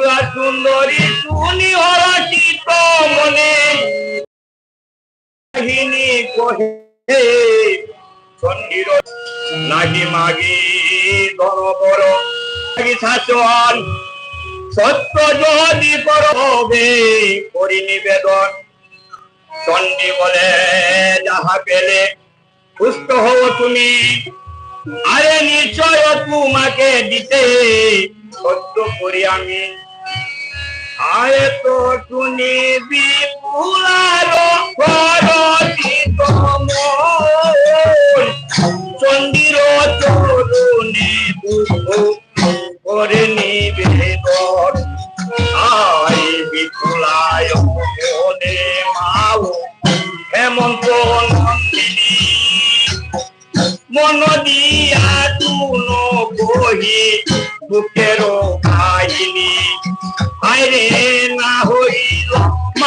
ত্রিপুরা সুন্দরী, শুনি হরচিত মনে কাহিনী কহে সন্ধির নাহি মাগি ধর বড় মাগি শাসন, সত্য যদি করবে করি নিবেদন। চন্ডী বলে, যাহা পেলে সুস্থ হও তুমি, আরে নিশ্চয় তোমাকে দিতে। সত্য করি আমি আয় তো শুনি বিপুলার পরিত চন্দির চরণে করে নিবেদন। আয় বিপুলায় মনে মাও, হেমন্ত নন্দিনী। মন দিয়া তুন বহি বুকেরও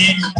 Yeah.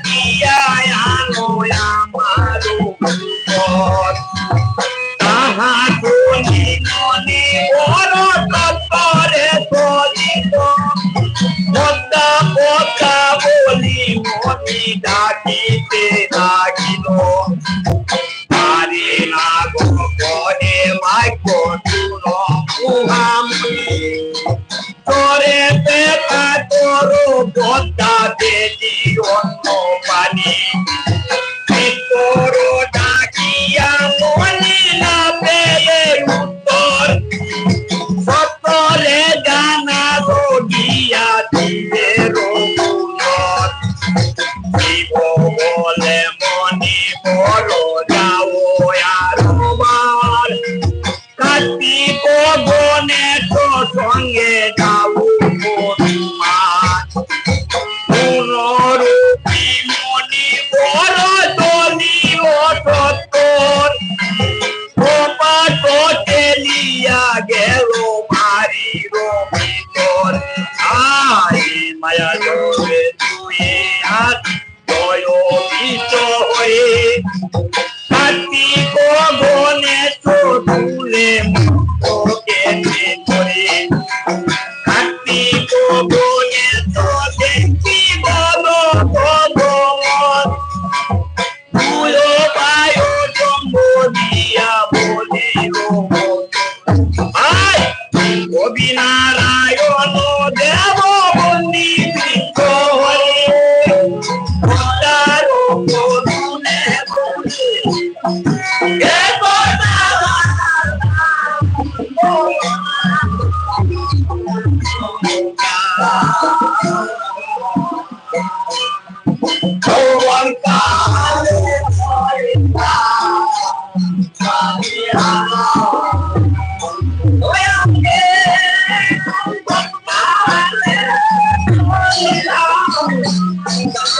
ডাকিতে লাগিল। পারি না গহে মাইক তুল উহামি তরে পেতা করো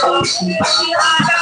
Thank.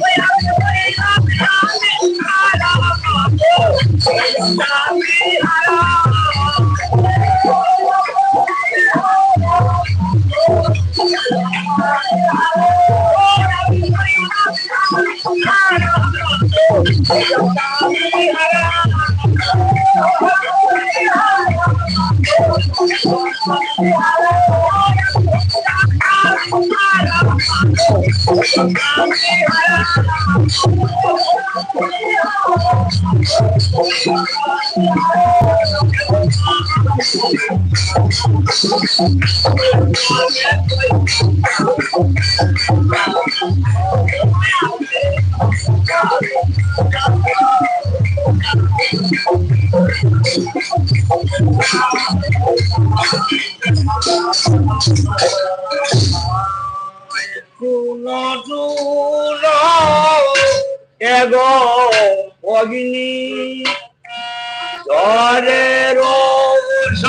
জ্বরের ঔষধ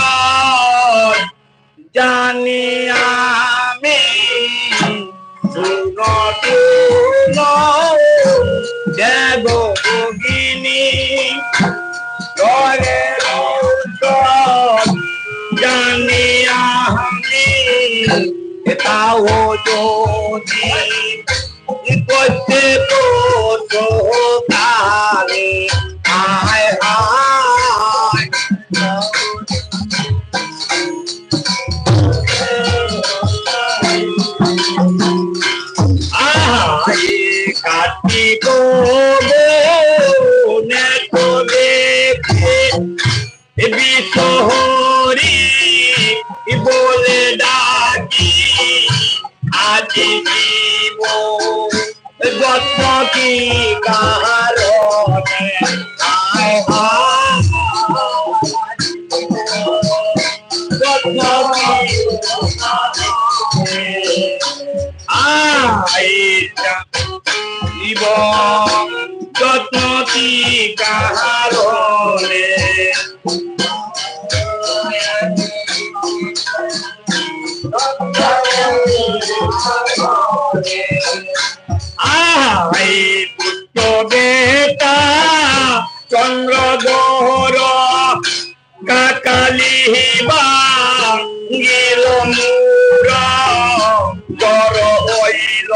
জানি আমি শুনো শুনো এগো অগ্নি জ্বরের ঔষধ জানি আমি তাও যদি করতে তো কালে আয় আয় জীব যত্ন কি কারণে আই পুত্র বেটা চন্দ্রধর কাকালি গিল মুর জর হইল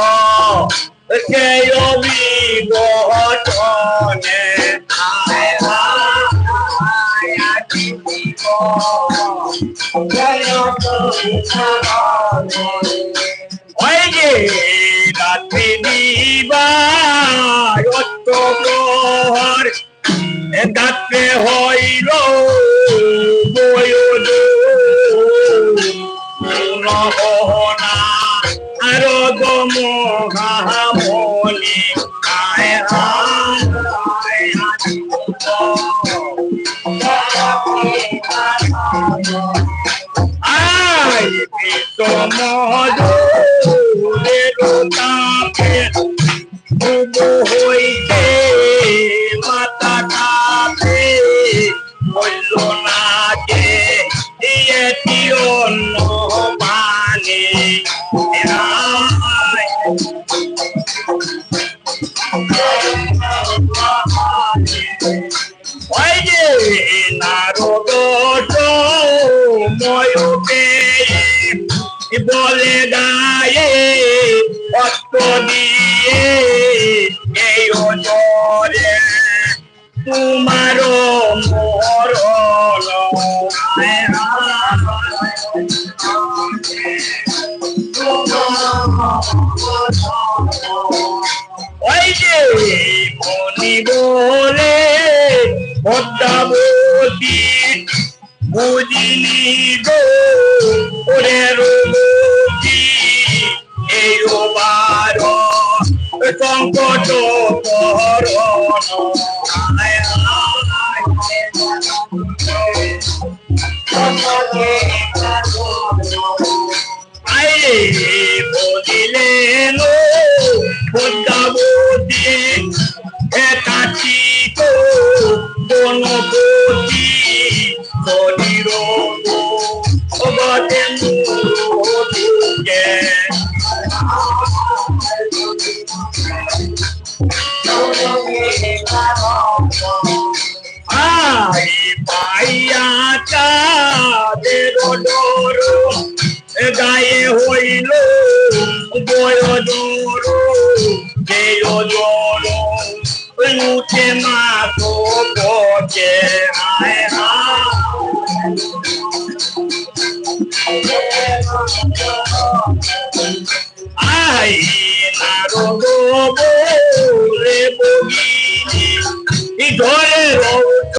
সে অবিগঠনে আয় আয় জীব ওই যে রাত্রি দিবার প্রহর গাত্রে হইল বয়দ Tomo বলে পদ্মাবতী বুঝিনি গো ওরে রূপী এই বার সংকট আয়। বলিলেন পদ্মাবতী বনপতি শরীর ভগতেন আই পাইয়া চাঁদের ডোর? গায়ে হইল বয়দোর বেয়দোর উঠে মা আই নারদ